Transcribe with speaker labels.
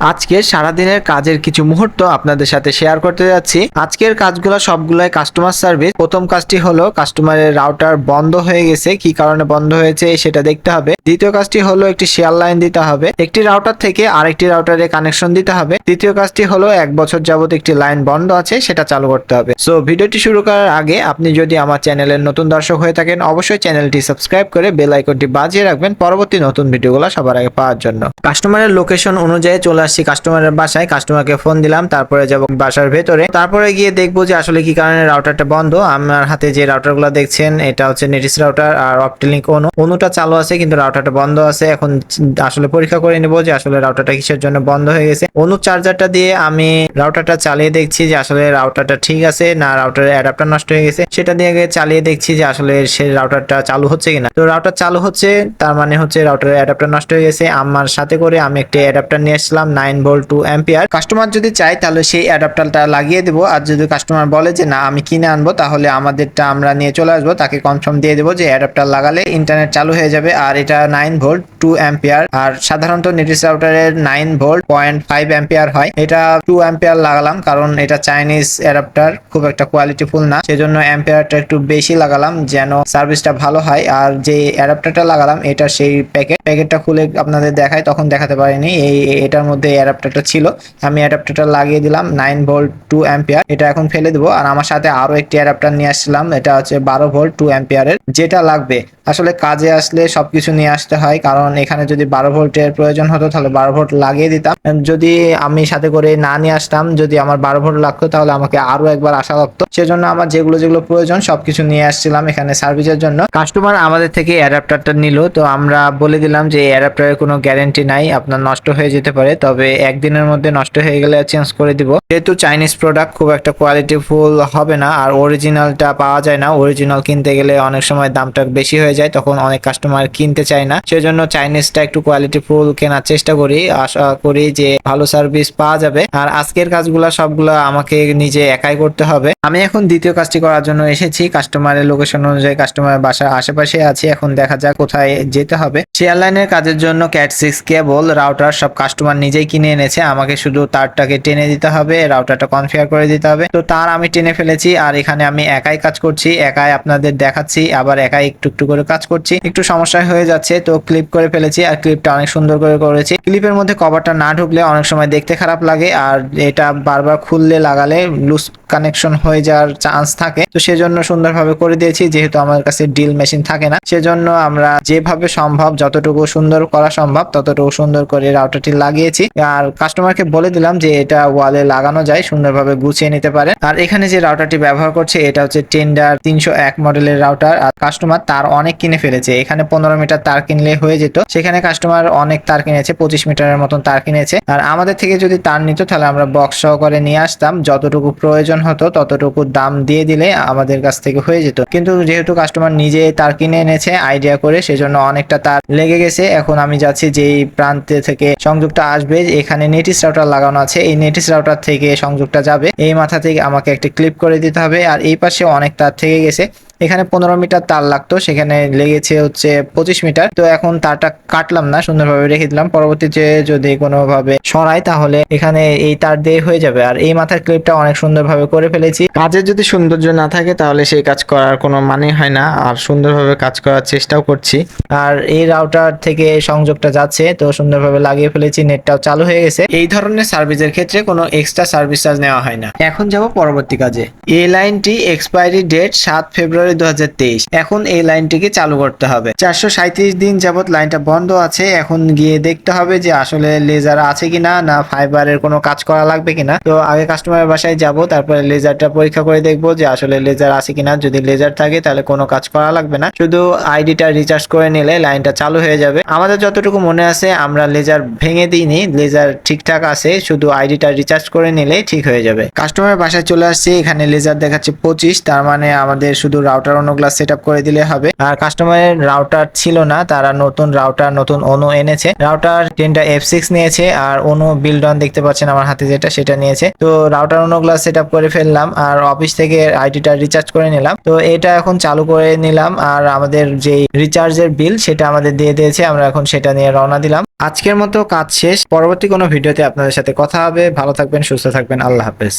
Speaker 1: আজকে সারাদিনের কাজের কিছু মুহূর্ত আপনাদের সাথে শেয়ার করতে যাচ্ছি। আজকের কাজগুলো সবগুলাই কাস্টমার সার্ভিস প্রথম কাজটি হলো কাস্টমারের রাউটার বন্ধ হয়ে গেছে। কি কারণে বন্ধ হয়েছে সেটা দেখতে হবে। দ্বিতীয় কাজটি হলো একটি শেয়ার লাইন দিতে হবে। একটি রাউটার থেকে আরেকটি রাউটারে কানেকশন দিতে হবে। তৃতীয় কাজটি হলো এক বছর যাবত একটি লাইন বন্ধ আছে, সেটা চালু করতে হবে। সো ভিডিওটি শুরু করার আগে আপনি যদি আমার চ্যানেলের নতুন দর্শক হয়ে থাকেন, অবশ্যই চ্যানেলটি সাবস্ক্রাইব করে বেল আইকনটি বাজিয়ে রাখবেন পরবর্তী নতুন ভিডিওগুলো সবার আগে পাওয়ার জন্য। কাস্টমারের লোকেশন অনুযায়ী চলে আসছি কাস্টমারের বাসায় কাস্টমারকে ফোন দিলাম, তারপরে যাব বাসার ভেতরে। তারপরে গিয়ে দেখব যে আসলে কি কারণে রাউটারটা বন্ধ। আমার হাতে যে রাউটারগুলো দেখছেন, এটা হচ্ছে নেটিস রাউটার আর অপটিলিঙ্ক অনু অনুটা চালু আছে, কিন্তু রাউটারটা বন্ধ আছে। এখন আসলে পরীক্ষা করে নেব যে আসলে রাউটারটা কিসের জন্য বন্ধ হয়ে গেছে। অনু চার্জারটা দিয়ে আমি রাউটারটা চালিয়ে দেখছি যে আসলে রাউটারটা ঠিক আছে না রাউটারের অ্যাডাপ্টার নষ্ট হয়ে গেছে। সেটা দিয়ে চালিয়ে দেখছি যে আসলে সে রাউটারটা চালু হচ্ছে কিনা। তো রাউটার চালু হচ্ছে, তার মানে হচ্ছে রাউটারের অ্যাডাপ্টার নষ্ট হয়ে গেছে। আমার সাথে করে আমি একটা অ্যাডাপ্টার নিয়ে আসলাম। Nine volt two ampere. Customer যদি চায়, তাহলে সেই অ্যাডাপ্টারটা লাগিয়ে দেবো। আর যদি কাস্টমার বলে যে, না, আমি কিনে আনব, তাহলে আমাদেরটা আমরা নিয়ে চলে আসব। তাকে কনফার্ম দিয়ে দেবো যে, অ্যাডাপ্টার লাগালে ইন্টারনেট চালু হয়ে যাবে। আর এটা নাইন ভোল্ট টু অ্যাম্পিয়ার। আর সাধারণত নেটিস রাউটারের nine volt point five ampere হয়। এটা টু অ্যাম্পিয়ার লাগালাম, কারণ এটা চাইনিজ অ্যাডাপ্টার খুব একটা কোয়ালিটিফুল না। সেজন্য অ্যাম্পিয়ারটা একটু বেশি লাগালাম, যেন সার্ভিসটা ভালো হয়। আর যে অ্যাডাপ্টারটা লাগালাম, এটা সেই প্যাকেট প্যাকেটটা খুলে আপনাদের দেখায়, তখন দেখাতে পারিনি। এই, এটার মধ্যে অ্যাডাপ্টারটা ছিল। আমি অ্যাডাপ্টারটা লাগিয়ে দিলাম নাইন ভোল্ট টু অ্যাম্পিয়ার এটা এখন ফেলে দেবো, আর আমার সাথে আরও একটি অ্যাডাপ্টার নিয়ে আসছিলাম, এটা হচ্ছে বারো ভোল্ট টু অ্যাম্পিয়ারের যেটা লাগবে, আসলে কাজে আসলে সবকিছু নিয়ে আসতে হয়, কারণ এখানে যদি বারো ভোল্টের প্রয়োজন হতো, তাহলে বারো ভোল্ট লাগিয়ে দিতাম। যদি আমি সাথে করে না নিয়ে আসতাম, যদি আমার বারো ভোল্ট লাগতো, তাহলে আমাকে আরও একবার আসা লাগতো। সেজন্য আমার যেগুলো যেগুলো প্রয়োজন, সবকিছু নিয়ে আসছিলাম এখানে সার্ভিসের জন্য। কাস্টমার আমাদের থেকে অ্যাডাপ্টারটা নিল, তো আমরা বলে দিলাম যে অ্যাডাপ্টারের কোনো গ্যারেন্টি নাই, আপনার নষ্ট হয়ে যেতে পারে, তবে একদিনের মধ্যে নষ্ট হয়ে গেলে চেঞ্জ করে দিব। যেহেতু চাইনিজ প্রোডাক্ট খুব একটা কোয়ালিটিফুল হবে না, আর অরিজিনালটা পাওয়া যায় না অরিজিনাল কিনতে গেলে অনেক সময় দামটা বেশি হয়ে যায়, তখন অনেক কাস্টমার কিনতে চায় না। সেজন্য চাইনিজটা একটু কোয়ালিটিফুল কেনার চেষ্টা করি, আশা করি যে ভালো সার্ভিস পাওয়া যাবে। আর আজকের কাজগুলো সবগুলো আমাকে নিজে একাই করতে হবে। আমি এখন দ্বিতীয় কাজটি করার জন্য এসেছি কাস্টমারের লোকেশন অনুযায়ী কাস্টমারের বাসার আশেপাশে আছি, এখন দেখা যাক কোথায় যেতে হবে। শেয়ার লাইনের কাজের জন্য ক্যাট সিক্স কেবল রাউটার সব কাস্টমার নিজেই কিনে এনেছে। আমাকে শুধু তারটাকে টেনে দিতে হবে রাউটারটা কনফিগার করে দিতে হবে। তো তার আমি টেনে ফেলেছি, আর এখানে আমি একাই কাজ করছি, একাই আপনাদের দেখাচ্ছি, আবার একাই একটু একটু করে কাজ করছি। একটু সমস্যা হয়ে যাচ্ছে, তো ক্লিপ করে ফেলেছি, আর ক্লিপটা অনেক সুন্দর করে করেছি। ক্লিপের মধ্যে কভারটা না ঢুকলে অনেক সময় দেখতে খারাপ লাগে, আর এটা বারবার খুললে লাগালে লুজ কানেকশন হয়ে যাওয়ার চান্স থাকে। তো সেজন্য সুন্দরভাবে করে দিয়েছি, যেহেতু আমার কাছে ডিল মেশিন থাকে না। সেজন্য আমরা যেভাবে সম্ভব, যতটুকু সুন্দর করা সম্ভব, ততটুকু সুন্দর করে রাউটারটি লাগিয়েছি। আর কাস্টমারকে বলে দিলাম যে এটা ওয়ালে লাগানো যায়, সুন্দরভাবে গুছিয়ে নিতে পারে আর এখানে যে রাউটারটি ব্যবহার করছে, এটা হচ্ছে টেন্ডার তিনশো এক মডেলের রাউটার আর কাস্টমার তার অনেক কিনে ফেলেছে। এখানে পনেরো মিটার তার কিনলে হয়ে যেত। সেখানে কাস্টমার অনেক তার কিনেছে, পঁচিশ মিটারের মতন তার কিনেছে। আর আমাদের থেকে যদি তার নিত, তাহলে আমরা বক্স সহকারে নিয়ে আসতাম। যতটুকু প্রয়োজন হতো, ততটুকু দাম দিয়ে দিলে আমাদের কাছ থেকে হয়ে যেত। কিন্তু যেহেতু কাস্টমার নিজে তার কিনে এনেছে আইডিয়া করে, সেজন্য অনেকটা তার লেগে গেছে। এখন আমি যাচ্ছি যেই প্রান্তে থেকে সংযোগটা আসবে, এখানে নেটিস রাউটার লাগানো আছে। এই নেটিস রাউটার থেকে সংযোগটা যাবে। এই মাথা থেকে আমাকে একটি ক্লিপ করে দিতে হবে। আর এই পাশে অনেক তার থেকে গেছে। এখানে পনেরো মিটার তার লাগতো সেখানে লেগেছে হচ্ছে পঁচিশ মিটার। তো এখন তারটা কাটলাম না সুন্দরভাবে রেখে দিলাম। পরবর্তীতে যদি কোনোভাবে সরাই তাহলে এখানে এই তার দিয়ে হয়ে যাবে। আর এই মাথার ক্লিপটা অনেক সুন্দরভাবে করে ফেলেছি। কাজের যদি সৌন্দর্য না থাকে তাহলে সেই কাজ করার কোনো মানে হয় না। আর সুন্দরভাবে কাজ করার চেষ্টাও করছি। আর এই রাউটার থেকে সংযোগটা যাচ্ছে তো সুন্দরভাবে লাগিয়ে ফেলেছি। নেটটাও চালু হয়ে গেছে। এই ধরনের সার্ভিসের ক্ষেত্রে কোনো এক্সট্রা সার্ভিস চার্জ নেওয়া হয় না। এখন যাব পরবর্তী কাজে। এই লাইনটি এক্সপায়ারি ডেট সাত ফেব্রুয়ারি দু হাজার তেইশ। এখন এই লাইনটিকে চালু করতে হবে। চারশো দিন যাবত লাইনটা বন্ধ আছে। এখন গিয়ে দেখতে হবে যে আসলে লেজার আছে কিনা, না ফাইবারের কোনো কাজ করা লাগবে কিনা। তো আগে কাস্টমারের বাসায় যাব, তারপরে লেজারটা পরীক্ষা করে দেখব যে আসলে লেজার আছে কিনা। যদি লেজার থাকে তাহলে কোনো কাজ করা লাগবে না। শুধু আইডিটা রিচার্জ করে নিলে লাইনটা চালু হয়ে যাবে। আমাদের যতটুকু মনে আছে, আমরা লেজার ভেঙে দিইনি। লেজার ঠিকঠাক আছে, শুধু আইডিটা রিচার্জ করে নিলে ঠিক হয়ে যাবে। কাস্টমারের বাসায় চলে আসছে। এখানে লেজার দেখাচ্ছে পঁচিশ, তার মানে আমাদের শুধু রাউটার রাউটার অনুগুলা সেট করে দিলে হবে। আর কাস্টমারের রাউটার ছিল না, তারা নতুন রাউটার নতুন অনু এনেছে। রাউটার টেনটা এফ সিক্স নিয়েছে আর অনু অন দেখতে পাচ্ছেন আমার হাতে যেটা, সেটা নিয়েছে। তো রাউটার অনুগুলা সেট করে ফেললাম আর অফিস থেকে আইডিটা রিচার্জ করে নিলাম। তো এটা এখন চালু করে নিলাম আর আমাদের যে রিচার্জের বিল সেটা আমাদের দিয়ে দিয়েছে। আমরা এখন সেটা নিয়ে রওনা দিলাম। আজকের মতো কাজ শেষ। পরবর্তী কোনো ভিডিওতে আপনাদের সাথে কথা হবে। ভালো থাকবেন, সুস্থ থাকবেন। আল্লাহ হাফেজ।